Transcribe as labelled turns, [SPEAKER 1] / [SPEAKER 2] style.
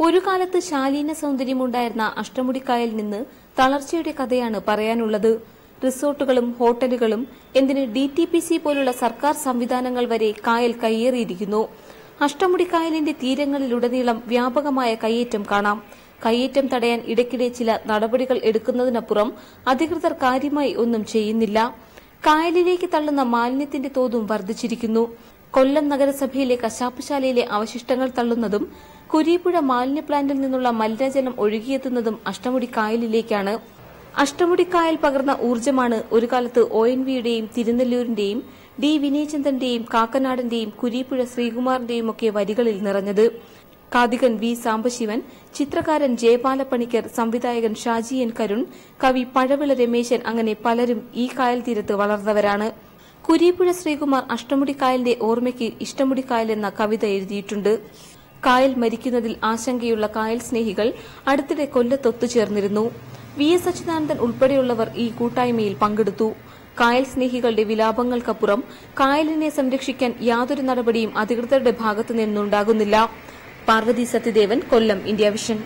[SPEAKER 1] ഒരു കാലത്ത് ശാലീന സൗന്ദര്യമുണ്ടായിരുന്ന അഷ്ടമുടിക്കായൽ നിന്ന് തളർച്ചയുടെ കഥയാണ് പറയാനുള്ളത്. റിസോർട്ടുകളും ഹോട്ടലുകളും എന്തിന് ഡി പോലുള്ള സർക്കാർ സംവിധാനങ്ങൾ വരെ കായൽ കയ്യേറിയിരിക്കുന്നു. അഷ്ടമുടിക്കായലിന്റെ തീരങ്ങളിലുടനീളം വ്യാപകമായ കയ്യേറ്റം കാണാം. കയ്യേറ്റം തടയാൻ ഇടയ്ക്കിടെ ചില നടപടികൾ എടുക്കുന്നതിനപ്പുറം അധികൃതർ കാര്യമായി ഒന്നും ചെയ്യുന്നില്ല. കായലിലേക്ക് തള്ളുന്ന മാലിന്യത്തിന്റെ തോതും വർദ്ധിച്ചിരിക്കുന്നു. കൊല്ലം നഗരസഭയിലെ കശാപ്പുശാലയിലെ അവശിഷ്ടങ്ങൾ തള്ളുന്നതും കുരീപ്പുഴ മാലിന്യ പ്ലാന്റിൽ നിന്നുള്ള മലിനജലം ഒഴുകിയെത്തുന്നതും അഷ്ടമുടി കായലിലേക്കാണ് അഷ്ടമുടി കായൽ പകർന്ന ഊർജമാണ് ഒരു കാലത്ത് ഒ എൻ വിയുടെയും തിരുനെല്ലൂരിന്റെയും ഡി വിനയചന്ദ്രന്റെയും കാക്കനാടിന്റെയും കുരീപ്പുഴ ശ്രീകുമാറിന്റെയും ഒക്കെ വരികളിൽ നിറഞ്ഞത്. കാതികൻ വി സാംബശിവൻ ചിത്രകാരൻ ജയപാല പണിക്കർ സംവിധായകൻ ഷാജി എൻ കരുൺ കവി പഴവിള രമേശൻ അങ്ങനെ പലരും ഈ കായൽ തീരത്ത് വളർന്നവരാണ്. കുരീപ്പുഴ ശ്രീകുമാർ അഷ്ടമുടിക്കായലിന്റെ ഓർമ്മയ്ക്ക് ഇഷ്ടമുടിക്കായൽ എന്ന കവിത എഴുതിയിട്ടുണ്ട്. കായൽ മരിക്കുന്നതിൽ ആശങ്കയുള്ള കായൽ സ്നേഹികൾ അടുത്തിടെ കൊല്ലത്തൊത്തുചേർന്നിരുന്നു വി എസ് അച്യുതാനന്ദൻ ഉൾപ്പെടെയുള്ളവർ ഈ കൂട്ടായ്മയിൽ പങ്കെടുത്തു. കായൽ സ്നേഹികളുടെ വിലാപങ്ങൾക്കപ്പുറം കായലിനെ സംരക്ഷിക്കാൻ യാതൊരു നടപടിയും അധികൃതരുടെ ഭാഗത്തു നിന്നുണ്ടാകുന്നില്ല. Parvathy Sathyadevan Kollam India Vision.